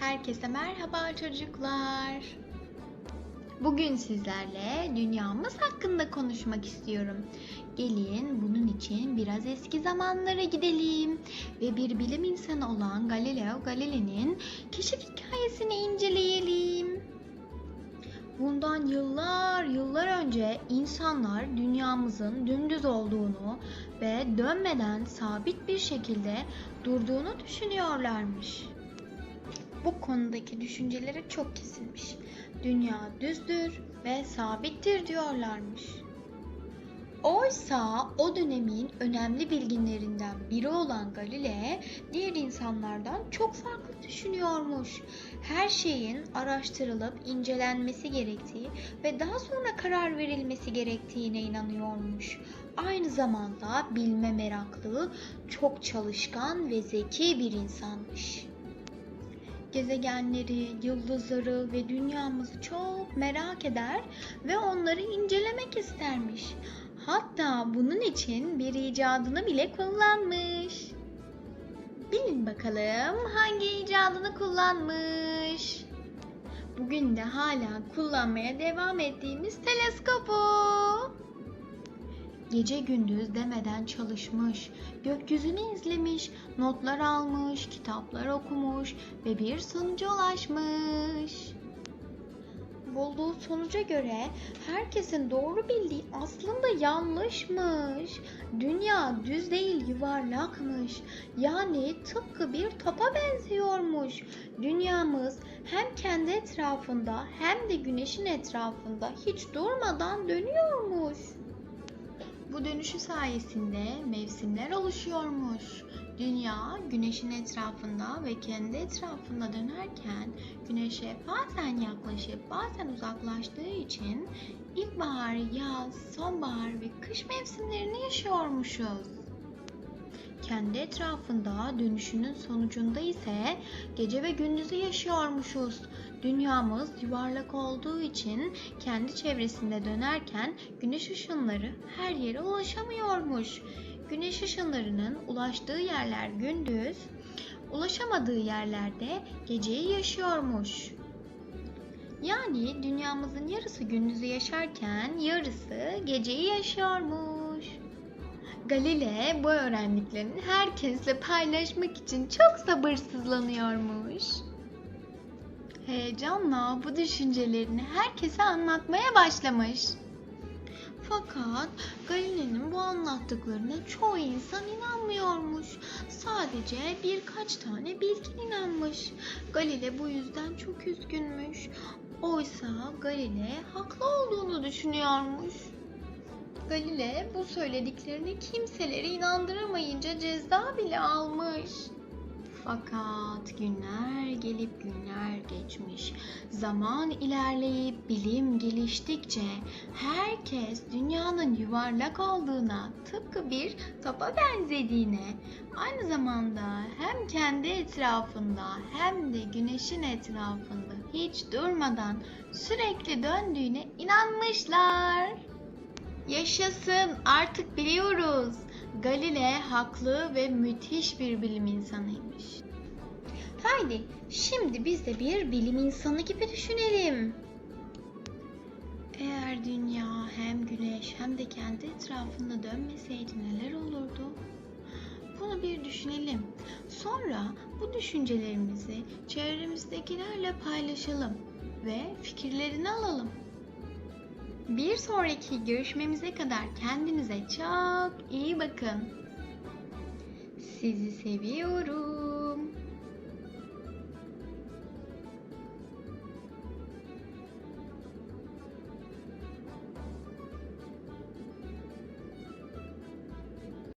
Herkese merhaba çocuklar. Bugün sizlerle dünyamız hakkında konuşmak istiyorum. Gelin bunun için biraz eski zamanlara gidelim ve bir bilim insanı olan Galileo Galilei'nin keşif hikayesini inceleyelim. Bundan yıllar yıllar önce insanlar dünyamızın dümdüz olduğunu ve dönmeden sabit bir şekilde durduğunu düşünüyorlarmış. Bu konudaki düşünceleri çok kesilmiş. Dünya düzdür ve sabittir diyorlarmış. Oysa o dönemin önemli bilginlerinden biri olan Galile diğer insanlardan çok farklı düşünüyormuş. Her şeyin araştırılıp incelenmesi gerektiği ve daha sonra karar verilmesi gerektiğine inanıyormuş. Aynı zamanda bilme meraklı, çok çalışkan ve zeki bir insanmış gezegenleri, yıldızları ve dünyamızı çok merak eder ve onları incelemek istermiş. Hatta bunun için bir icadını bile kullanmış. Bilin bakalım hangi icadını kullanmış? Bugün de hala kullanmaya devam ettiğimiz teleskopu. Gece gündüz demeden çalışmış, gökyüzünü izlemiş, notlar almış, kitaplar okumuş ve bir sonuca ulaşmış. Bulduğu sonuca göre herkesin doğru bildiği aslında yanlışmış. Dünya düz değil yuvarlakmış. Yani tıpkı bir topa benziyormuş. Dünyamız hem kendi etrafında hem de güneşin etrafında hiç durmadan dönüyormuş. Bu dönüşü sayesinde mevsimler oluşuyormuş. Dünya güneşin etrafında ve kendi etrafında dönerken güneşe bazen yaklaşıp bazen uzaklaştığı için ilkbahar, yaz, sonbahar ve kış mevsimlerini yaşıyormuşuz. Kendi etrafında dönüşünün sonucunda ise gece ve gündüzü yaşıyormuşuz. Dünyamız yuvarlak olduğu için kendi çevresinde dönerken güneş ışınları her yere ulaşamıyormuş. Güneş ışınlarının ulaştığı yerler gündüz, ulaşamadığı yerlerde geceyi yaşıyormuş. Yani dünyamızın yarısı gündüzü yaşarken yarısı geceyi yaşıyormuş. Galile bu öğrendiklerini herkesle paylaşmak için çok sabırsızlanıyormuş. Heyecanla bu düşüncelerini herkese anlatmaya başlamış. Fakat Galile'nin bu anlattıklarına çoğu insan inanmıyormuş. Sadece birkaç tane bilgin inanmış. Galile bu yüzden çok üzgünmüş. Oysa Galile haklı olduğunu düşünüyormuş. Galile bu söylediklerini kimseleri inandıramayınca ceza bile almış. Fakat günler gelip günler geçmiş. Zaman ilerleyip bilim geliştikçe herkes dünyanın yuvarlak olduğuna, tıpkı bir topa benzediğine, aynı zamanda hem kendi etrafında hem de güneşin etrafında hiç durmadan sürekli döndüğüne inanmışlar. Yaşasın artık biliyoruz. Galile haklı ve müthiş bir bilim insanıymış. Haydi şimdi biz de bir bilim insanı gibi düşünelim. Eğer dünya hem güneş hem de kendi etrafında dönmeseydi neler olurdu? Bunu bir düşünelim. Sonra bu düşüncelerimizi çevremizdekilerle paylaşalım ve fikirlerini alalım. Bir sonraki görüşmemize kadar kendinize çok iyi bakın. Sizi seviyorum.